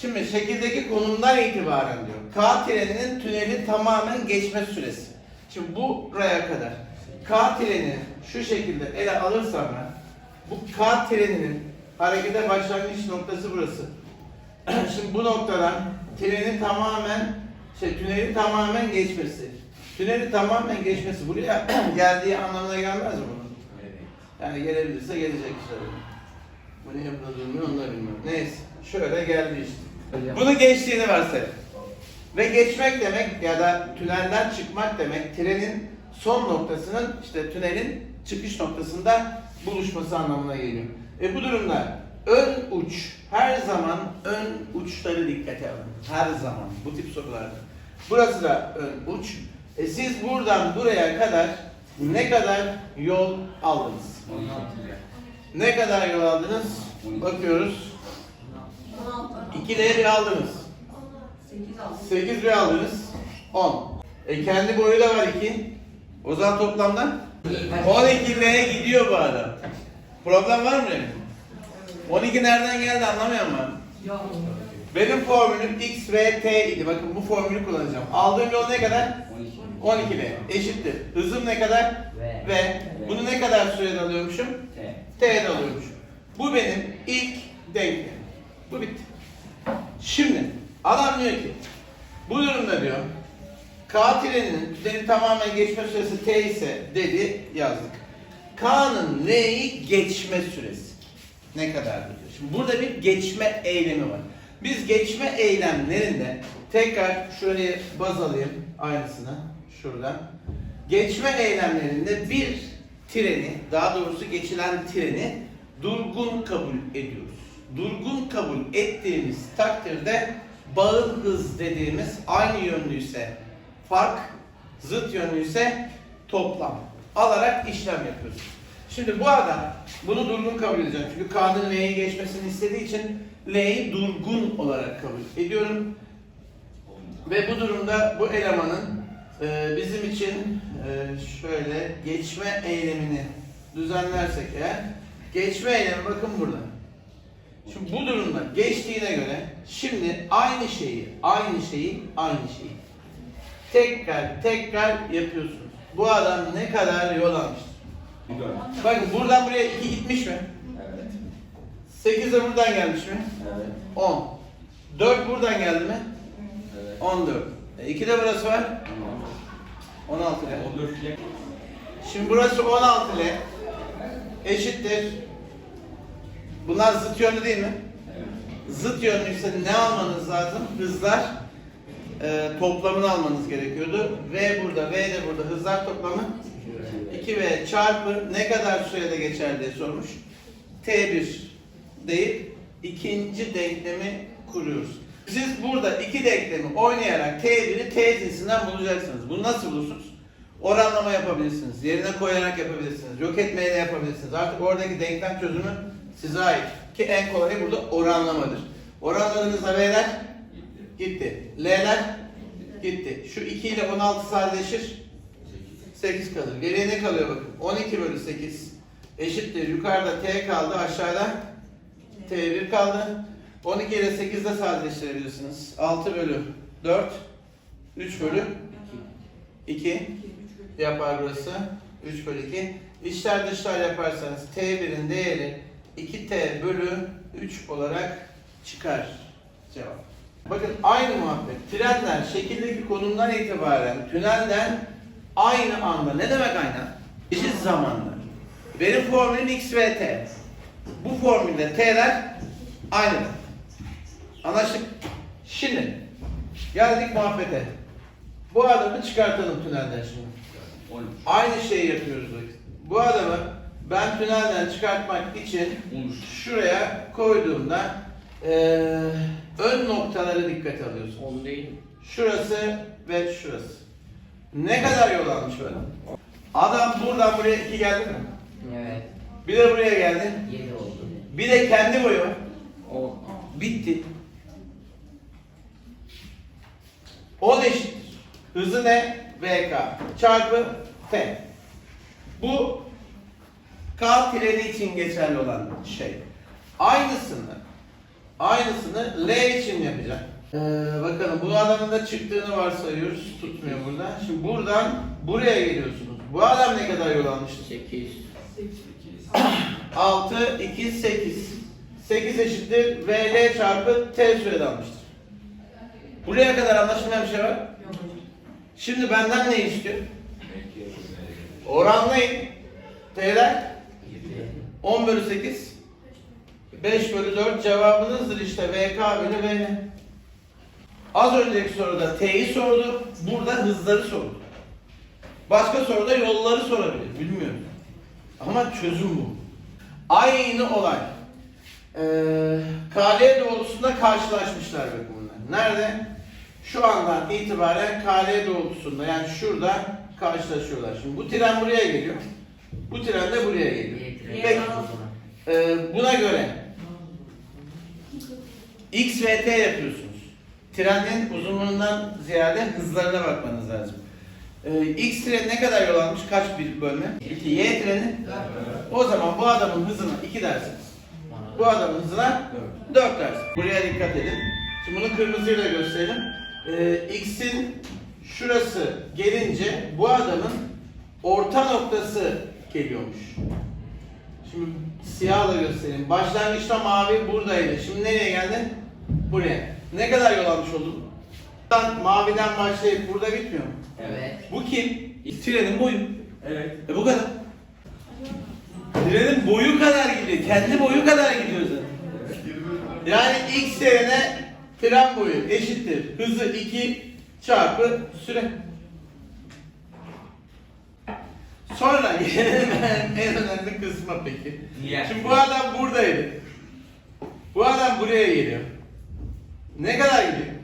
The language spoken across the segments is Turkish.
Şimdi şekildeki konumdan itibaren diyor. K treninin tüneli tamamen geçme süresi. Şimdi buraya kadar K trenini şu şekilde ele alırsam ben bu K treninin harekete başlangıç noktası burası. Şimdi bu noktadan trenin tamamen şey tünelin tamamen geçmesi. Tüneli tamamen geçmesi buraya geldiği anlamına gelmez mi bunun? Yani gelebilirse gelecek işte. Bu burada durmuyor onu da bilmiyorum. Neyse. Şöyle geldi işte. Bunu geçtiğini varsayalım. Ve geçmek demek ya da tünelden çıkmak demek trenin son noktasının işte tünelin çıkış noktasında buluşması anlamına geliyor. E bu durumda ön uç her zaman ön uçları dikkate alın. Her zaman bu tip sorularda. Burası da ön uç. E siz buradan buraya kadar ne kadar yol aldınız? Ne kadar yol aldınız? Bakıyoruz. 2 L'yi aldınız. 8 bir aldınız. 10. E kendi boyu da var 2. O zaman toplamda 12 L'ye gidiyor bu adam. Problem var mı? 12 nereden geldi anlamıyorum ben. Benim formülüm x ve t idi. Bakın bu formülü kullanacağım. Aldığım yol ne kadar? 12 L. Eşittir. Hızım ne kadar? V. Ve bunu ne kadar sürede alıyormuşum? T'de alıyormuşum. Bu benim ilk denklemim. Bu bitti. Şimdi adam diyor ki bu durumda diyor K treninin tüneli tamamen geçme süresi T ise dedi yazdık. K'nın L'yi geçme süresi ne kadardır diyor. Şimdi burada bir geçme eylemi var. Biz geçme eylemlerinde tekrar şurayı baz alayım aynısını şuradan. Geçme eylemlerinde bir treni, daha doğrusu geçilen treni durgun kabul ediyoruz. Durgun kabul ettiğimiz takdirde bağıl hız dediğimiz aynı yönlüyse fark, zıt yönlüyse toplam alarak işlem yapıyoruz. Şimdi bu adam bunu durgun kabul edeceğim. Çünkü K'nın L'ye geçmesini istediği için L'yi durgun olarak kabul ediyorum. Ve bu durumda bu elemanın e, bizim için e, şöyle geçme eylemini düzenlersek eğer geçme eylemi bakın burada. Şimdi bu durumda geçtiğine göre şimdi aynı şeyi, aynı şeyi, aynı şeyi tekrar tekrar yapıyorsunuz. Bu adam ne kadar yol almıştır? Bakın buradan buraya 2 gitmiş mi? 8 de buradan gelmiş mi? 10. 4 buradan geldi mi? 14. E, 2 de burası var. 16 ile. Şimdi burası 16 ile eşittir. Bunlar zıt yönlü değil mi? Zıt yönlüyse ne almanız lazım? Hızlar e, toplamını almanız gerekiyordu. V burada, V de burada. Hızlar toplamı 2V çarpı ne kadar sürede geçer diye sormuş. T1 deyip ikinci denklemi kuruyoruz. Siz burada iki denklemi oynayarak T1'i T cinsinden bulacaksınız. Bunu nasıl bulursunuz? Oranlama yapabilirsiniz. Yerine koyarak yapabilirsiniz. Yok etmeyle yapabilirsiniz. Artık oradaki denklem çözümü size ait. Ki en kolayı burada oranlamadır. Oranladığınızda V'ler gitti. L'ler gitti. Şu 2 ile 16 sadeleşir. 8 kalır. Geriye ne kalıyor bakın. 12 bölü 8 eşittir. Yukarıda T kaldı. Aşağıda T1 kaldı. 12 ile 8 de sadeleştirebilirsiniz. 6 bölü 4 3 bölü 2 yapar burası. 3 bölü 2. İçler dışlar yaparsanız T1'in değeri 2T bölü 3 olarak çıkar cevap. Bakın aynı muhabbet. Trenler şekildeki konumdan itibaren tünelden aynı anda. Ne demek aynı? Eşit zamanda. Benim formülüm x ve t. Bu formülde t'ler aynı. Anlaştık? Şimdi geldik muhabbete. Bu adamı çıkartalım tünelden şimdi. Aynı şeyi yapıyoruz. Bu adamı ben tünelden çıkartmak için şuraya koyduğumda eee, ön noktaları dikkate alıyorsunuz. 10 değil. Şurası ve şurası. Ne kadar yol almış bu adam? Buradan buraya iki geldi mi? Evet. Bir de buraya geldi. 7 oldu. Bir de kendi boyu. 10. Bitti. O eşittir. Hızı ne? VK çarpı T. Bu K treni için geçerli olan şey. Aynısını Aynısını L için yapacağım. Ee, bakalım bu adamın da çıktığını varsayıyoruz. Tutmuyor burada. Şimdi buradan buraya geliyorsunuz. Bu adam ne kadar yol almıştır? 8. 6, 2, 8. 8 eşittir VL çarpı T sürede almıştır. Buraya kadar anlaşılmayan bir şey var. Şimdi benden ne istiyor? Oranlayın. T'ler 10 bölü 8. 5 bölü 4 cevabınızdır işte VK bölü VL. Az önceki soruda T'yi sordu. Burada hızları sordu. Başka soruda yolları sorabilir. Bilmiyorum. Ama çözüm bu. Aynı olay. Ee, KL doğrultusunda karşılaşmışlar bakın bunlar. Nerede? Şu andan itibaren KL doğrultusunda yani şurada karşılaşıyorlar. Şimdi bu tren buraya geliyor. Bu tren de buraya geliyor. Peki, ee, buna göre X ve T yapıyorsunuz. Trenin uzunluğundan ziyade hızlarına bakmanız lazım. Ee, X treni ne kadar yol almış? Kaç bir bölme? İki. Y treni? O zaman bu adamın hızına 2 dersiniz. Bu adamın hızına 4 dersiniz. Buraya dikkat edin. Şimdi bunu kırmızıyla gösterelim. Ee, X'in şurası gelince bu adamın orta noktası geliyormuş. Şimdi siyahla göstereyim. Başlangıçta mavi buradaydı. Şimdi nereye geldi? Buraya. Ne kadar yol almış oldun? Buradan, Maviden başlayıp burada bitmiyor mu? Evet. Bu kim? Trenin boyu. Evet. E bu kadar. Trenin boyu kadar gidiyor. Kendi boyu kadar gidiyor zaten. Yani x trene tren boyu eşittir. Hızı 2 çarpı süre. Sonra gelelim en, önemli kısma peki. Niye? Şimdi bu adam buradaydı. Bu adam buraya geliyor. Ne kadar gidiyor?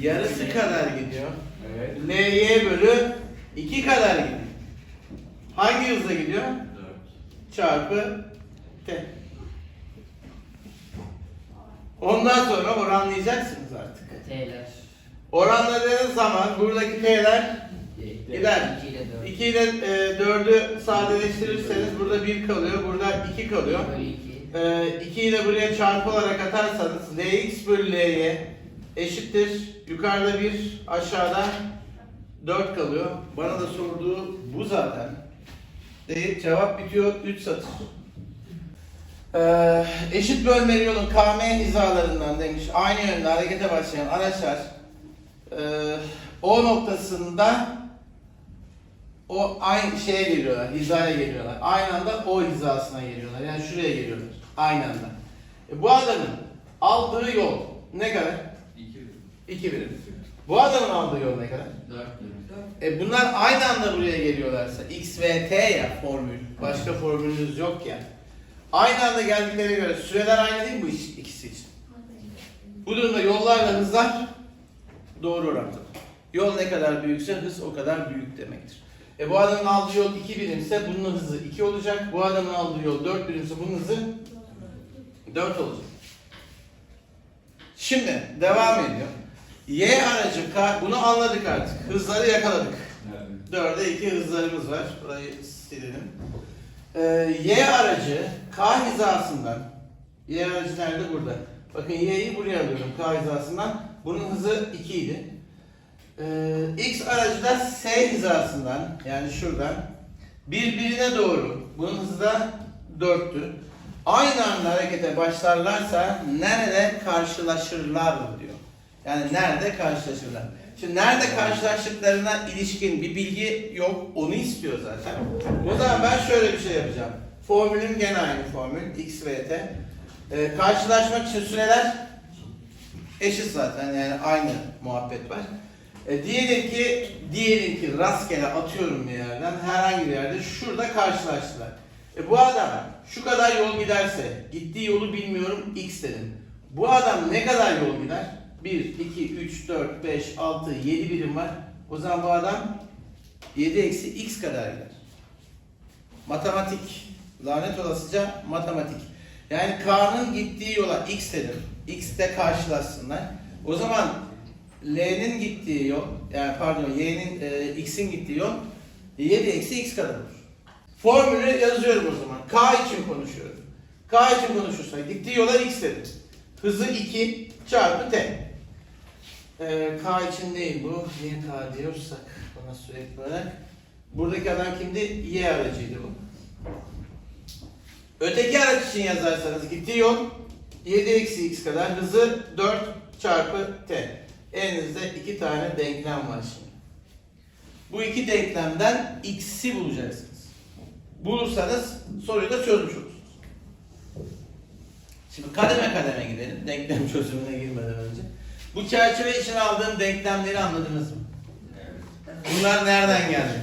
Yarısı kadar gidiyor. Evet. Ly bölü 2 kadar gidiyor. Hangi hızla gidiyor? Çarpı t. Ondan sonra oranlayacaksınız artık. T'ler. Oranladığınız zaman buradaki t'ler gider. 2 ile 4. 2 ile 4'ü sadeleştirirseniz burada 1 kalıyor, burada 2 kalıyor. Bölü 2. 2 ile buraya çarpı olarak atarsanız Lx bölü Ly eşittir. Yukarıda 1, aşağıda 4 kalıyor. Bana da sorduğu bu zaten. Değil, cevap bitiyor 3 satır. Ee, eşit bölmeli yolun KM hizalarından demiş. Aynı yönde harekete başlayan araçlar e, O noktasında o aynı şeye geliyorlar, hizaya geliyorlar. Aynı anda o hizasına geliyorlar. Yani şuraya geliyorlar. Aynı anda. E, bu adamın aldığı yol ne kadar? 2 birim. Bu adamın aldığı yol ne kadar? 4 bölü. E bunlar aynı anda buraya geliyorlarsa x ve t ya formül. Başka formülünüz yok ya. Aynı anda geldiklerine göre süreler aynı değil mi bu ikisi için? Bu durumda yollarla hızlar doğru orantılı. Yol ne kadar büyükse hız o kadar büyük demektir. E bu adamın aldığı yol 2 birimse bunun hızı 2 olacak. Bu adamın aldığı yol 4 birimse bunun hızı 4 olacak. Şimdi devam ediyor. Y aracı K, bunu anladık artık. Hızları yakaladık. Dörde iki hızlarımız var. Burayı silelim. Ee, y aracı K hizasından Y aracı nerede? Burada. Bakın Y'yi buraya alıyorum K hizasından. Bunun hızı 2 idi. Ee, X aracı da S hizasından yani şuradan birbirine doğru. Bunun hızı da 4'tü. Aynı anda harekete başlarlarsa nerede karşılaşırlar diyor. Yani nerede karşılaşırlar. Şimdi nerede karşılaştıklarına ilişkin bir bilgi yok. Onu istiyor zaten. O zaman ben şöyle bir şey yapacağım. Formülüm gene aynı formül. X ve T. Ee, karşılaşmak için süreler eşit zaten. Yani aynı muhabbet var. E, diyelim ki diyelim ki rastgele atıyorum bir yerden herhangi bir yerde şurada karşılaştılar. E, bu adam şu kadar yol giderse gittiği yolu bilmiyorum x dedim. Bu adam ne kadar yol gider? 1, 2, 3, 4, 5, 6, 7 birim var. O zaman bu adam 7 eksi x kadar gider. Matematik. Lanet olasıca matematik. Yani K'nın gittiği yola x dedim. X'te karşılaşsınlar. O zaman L'nin gittiği yol, yani pardon Y'nin, e, X'in gittiği yol 7 eksi x kadar olur. Formülü yazıyorum o zaman. K için konuşuyorum. K için konuşursak gittiği yola x dedim. Hızı 2 çarpı t. Ee, K için değil bu. Niye K diyorsak bana sürekli olarak. Buradaki adam kimdi? Y aracıydı bu. Öteki araç için yazarsanız gittiği yol 7 eksi x kadar hızı 4 çarpı t. Elinizde iki tane denklem var şimdi. Bu iki denklemden x'i bulacaksınız. Bulursanız soruyu da çözmüş olursunuz. Şimdi kademe kademe gidelim. Denklem çözümüne girmeden önce. Bu çerçeve için aldığım denklemleri anladınız mı? Bunlar nereden geldi?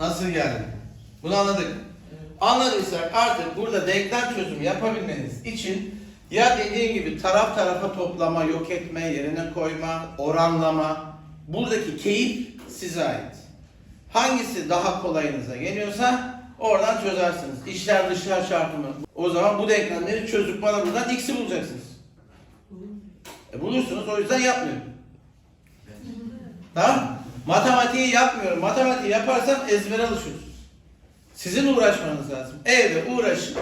Nasıl geldi? Bunu anladık. Anladıysak artık burada denklem çözümü yapabilmeniz için ya dediğim gibi taraf tarafa toplama, yok etme, yerine koyma, oranlama buradaki keyif size ait. Hangisi daha kolayınıza geliyorsa oradan çözersiniz. İşler dışlar çarpımı. O zaman bu denklemleri çözüp bana buradan x'i bulacaksınız. E bulursunuz o yüzden yapmıyorum. Tamam? Matematiği yapmıyorum. Matematiği yaparsam ezbere alışıyorsunuz. Sizin uğraşmanız lazım. Evde uğraşın.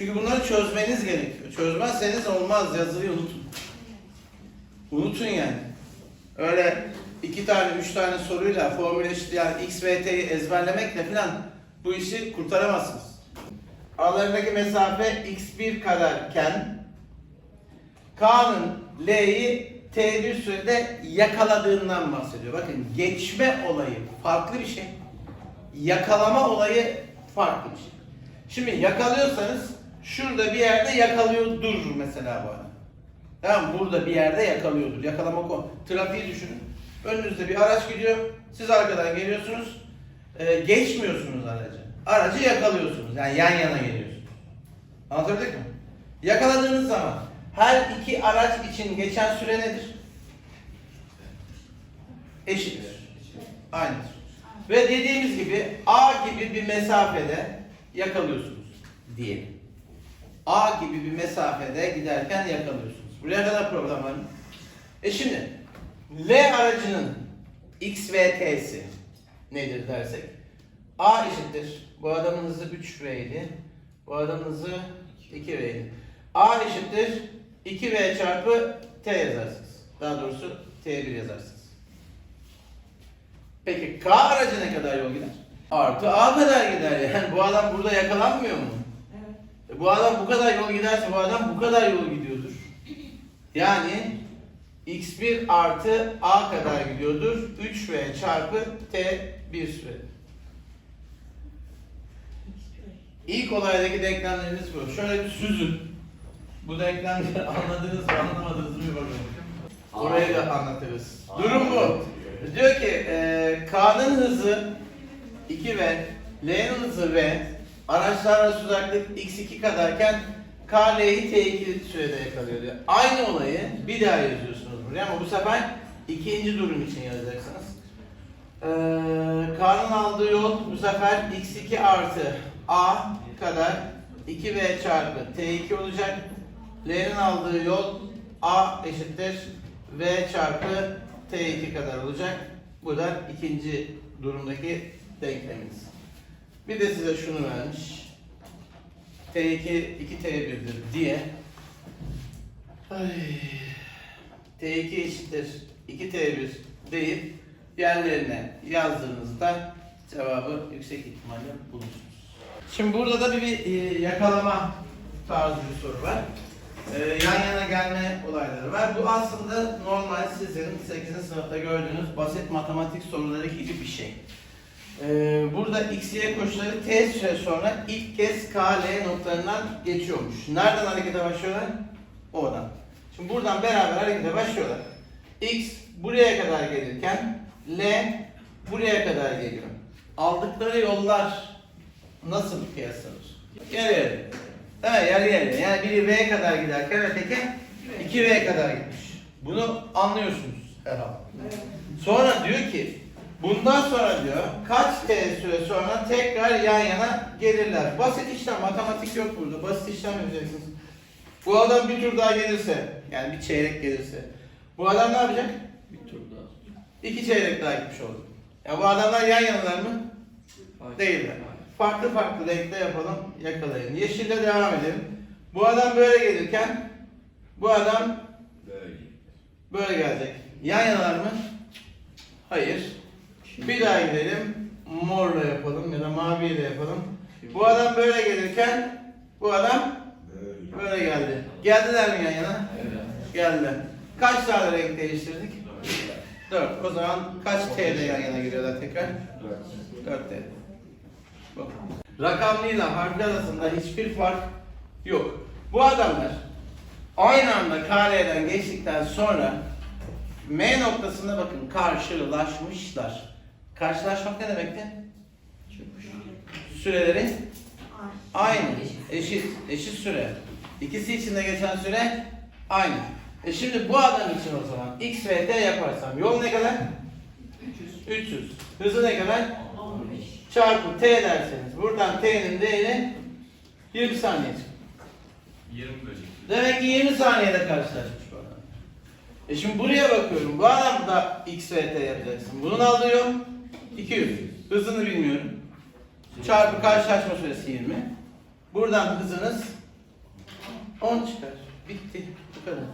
Çünkü bunları çözmeniz gerekiyor. Çözmezseniz olmaz. Yazıyı unutun. Unutun yani. Öyle iki tane, üç tane soruyla formül eşit yani x ve t'yi ezberlemekle falan bu işi kurtaramazsınız. Aralarındaki mesafe x1 kadarken K'nın L'yi T1 sürede yakaladığından bahsediyor. Bakın geçme olayı farklı bir şey. Yakalama olayı farklı bir şey. Şimdi yakalıyorsanız şurada bir yerde yakalıyordur mesela bu adam. Tamam? Burada bir yerde yakalıyordur. Yakalama konu. Trafiği düşünün. Önünüzde bir araç gidiyor. Siz arkadan geliyorsunuz. Ee, geçmiyorsunuz aracı. Aracı yakalıyorsunuz. Yani yan yana geliyorsunuz. Anlatabildik mi? Yakaladığınız zaman her iki araç için geçen süre nedir? Eşittir. Aynıdır. Ve dediğimiz gibi A gibi bir mesafede yakalıyorsunuz diyelim. A gibi bir mesafede giderken yakalıyorsunuz. Buraya kadar problem var mı? E şimdi L aracının X ve T'si nedir dersek A eşittir. Bu adamın hızı 3V idi. Bu adamın hızı 2V idi. A eşittir 2V çarpı T yazarsınız. Daha doğrusu T1 yazarsınız. Peki K aracı ne kadar yol gider? Artı A kadar gider. Yani bu adam burada yakalanmıyor mu? E Bu adam bu kadar yol giderse bu adam bu kadar yol gidiyordur. Yani x1 artı a kadar gidiyordur. 3v çarpı t1 süre. İlk olaydaki denklemlerimiz bu. Şöyle bir süzün. Bu denklemleri anladınız mı anlamadınız mı bakalım. Orayı da anlatırız. Durum bu. Diyor ki e, K'nın hızı 2v, L'nin hızı v, araçlar arası uzaklık x2 kadarken K, L'yi t2 sürede yakalıyor diyor. Aynı olayı bir daha yazıyorsunuz buraya ama bu sefer ikinci durum için yazacaksınız. Ee, K'nın aldığı yol bu sefer x2 artı a kadar 2v çarpı t2 olacak. L'nin aldığı yol a eşittir v çarpı t2 kadar olacak. Bu da ikinci durumdaki denklemimiz. Bir de size şunu vermiş. T2 2T1'dir diye. Ay. T2 eşittir 2T1 deyip yerlerine yazdığınızda cevabı yüksek ihtimalle bulursunuz. Şimdi burada da bir, bir e, yakalama tarzı bir soru var. E, yan yana gelme olayları var. Bu aslında normal sizin 8. sınıfta gördüğünüz basit matematik soruları gibi bir şey. Ee, burada x, y koşulları t süre sonra ilk kez k, l noktalarından geçiyormuş. Nereden harekete başlıyorlar? Oradan. Şimdi buradan beraber harekete başlıyorlar. x buraya kadar gelirken l buraya kadar geliyor. Aldıkları yollar nasıl kıyaslanır? Yarı. Evet yarı yarı. Yani biri v kadar giderken öteki 2v kadar gitmiş. Bunu anlıyorsunuz herhalde. Sonra diyor ki bundan sonra diyor kaç t süre sonra tekrar yan yana gelirler. Basit işlem, matematik yok burada. Basit işlem yapacaksınız. Bu adam bir tur daha gelirse, yani bir çeyrek gelirse, bu adam ne yapacak? Bir tur daha. İki çeyrek daha gitmiş oldu. Ya bu adamlar yan yanalar mı? Değiller. Farklı farklı renkte yapalım, yakalayın. Yeşille devam edelim. Bu adam böyle gelirken bu adam Böyle. böyle gelecek. Yan yanalar mı? Hayır. Bir daha gidelim. Morla yapalım ya da maviyle yapalım. Bu adam böyle gelirken bu adam Böyle. geldi. Geldiler mi yan yana? Evet. Geldiler. Kaç tane renk değiştirdik? 4. O zaman kaç T'de yan yana giriyorlar tekrar? Dört. 4 T. Bu. Rakamlıyla harfli arasında hiçbir fark yok. Bu adamlar aynı anda kareden geçtikten sonra M noktasında bakın karşılaşmışlar. Karşılaşmak ne demekti? Süreleri aynı, eşit, eşit süre. İkisi için de geçen süre aynı. E şimdi bu adam için o zaman X ve T yaparsam yol ne kadar? 300. 300. Hızı ne kadar? 15. Çarpı T derseniz buradan T'nin değeri 20 saniye çıkıyor. 20 böcek. Demek ki 20 saniyede karşılaşmış bu adam. E şimdi buraya bakıyorum. Bu adam da X ve T yapacaksın. Bunun aldığı yol 200. Hızını bilmiyorum. Çarpı karşılaşma süresi 20. Buradan hızınız 10 çıkar. Bitti. Bu kadar.